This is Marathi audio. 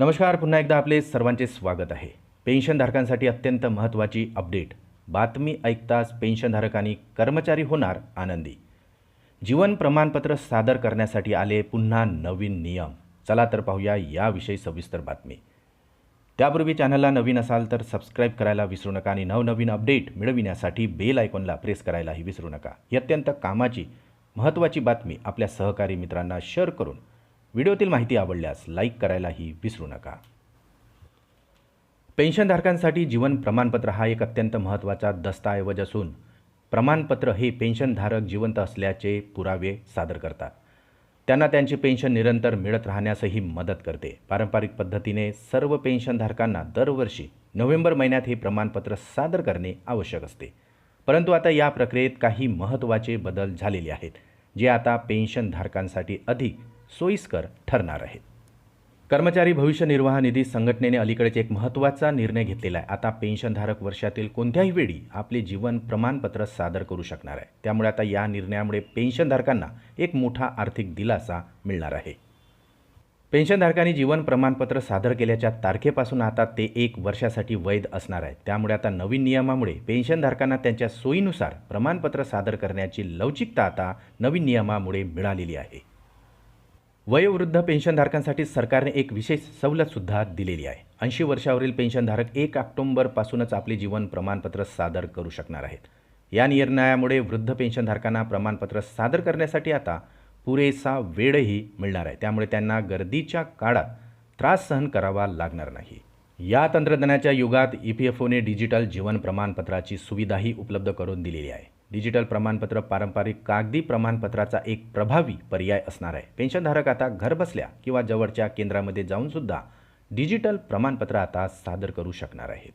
नमस्कार पुन्हा एकदा आपले सर्वांचे स्वागत आहे. पेन्शनधारकांसाठी अत्यंत महत्त्वाची अपडेट. बातमी ऐकताच पेन्शनधारकांनी कर्मचारी होणार आनंदी. जीवन प्रमाणपत्र सादर करण्यासाठी आले पुन्हा नवीन नियम. चला तर पाहूया याविषयी सविस्तर बातमी. त्यापूर्वी चॅनलला नवीन असाल तर सबस्क्राईब करायला विसरू नका आणि नवनवीन अपडेट मिळविण्यासाठी बेल आयकॉनला प्रेस करायलाही विसरू नका. ही अत्यंत कामाची महत्त्वाची बातमी आपल्या सहकारी मित्रांना शेअर करून व्हिडिओतील माहिती आवडल्यास लाईक करायलाही विसरू नका. पेन्शनधारकांसाठी जीवन प्रमाणपत्र हा एक अत्यंत महत्त्वाचा दस्तऐवज असून प्रमाणपत्र हे पेन्शनधारक जिवंत असल्याचे पुरावे सादर करतात. त्यांना त्यांची पेन्शन निरंतर मिळत राहण्यासही मदत करते. पारंपरिक पद्धतीने सर्व पेन्शनधारकांना दरवर्षी नोव्हेंबर महिन्यात हे प्रमाणपत्र सादर करणे आवश्यक असते. परंतु आता या प्रक्रियेत काही महत्त्वाचे बदल झालेले आहेत जे आता पेन्शनधारकांसाठी अधिक सोयीस्कर ठरणार आहेत. कर्मचारी भविष्य निर्वाह निधी संघटनेने अलीकडेच एक महत्त्वाचा निर्णय घेतलेला आहे. आता पेन्शनधारक वर्षातील कोणत्याही वेळी आपले जीवन प्रमाणपत्र सादर करू शकणार आहे. त्यामुळे आता या निर्णयामुळे पेन्शनधारकांना एक मोठा आर्थिक दिलासा मिळणार आहे. पेन्शनधारकांनी जीवन प्रमाणपत्र सादर केल्याच्या तारखेपासून आता ते एक वर्षासाठी वैध असणार आहे त्यामुळे आता नवीन नियमामुळे पेन्शनधारकांना त्यांच्या सोयीनुसार प्रमाणपत्र सादर करण्याची लवचिकता आता नवीन नियमामुळे मिळालेली आहे. वयोवृद्ध पेन्शनधारकांसाठी सरकारने एक विशेष सवलतसुद्धा दिलेली आहे. ऐंशी वर्षावरील पेन्शनधारक एक ऑक्टोंबरपासूनच आपले जीवन प्रमाणपत्र सादर करू शकणार आहेत. या निर्णयामुळे वृद्ध पेन्शनधारकांना प्रमाणपत्र सादर करण्यासाठी आता पुरेसा वेळही मिळणार आहे. त्यामुळे त्यांना गर्दीच्या काळात त्रास सहन करावा लागणार नाही. या तंत्रज्ञानाच्या युगात ई पी एफ ओने डिजिटल जीवन प्रमाणपत्राची सुविधाही उपलब्ध करून दिलेली आहे. डिजिटल प्रमाणपत्र पारंपरिक कागदी प्रमाणपत्राचा एक प्रभावी पर्याय असणार आहे. पेन्शनधारक आता घरबसल्या किंवा जवळच्या केंद्रामध्ये जाऊनसुद्धा डिजिटल प्रमाणपत्र आता सादर करू शकणार आहेत.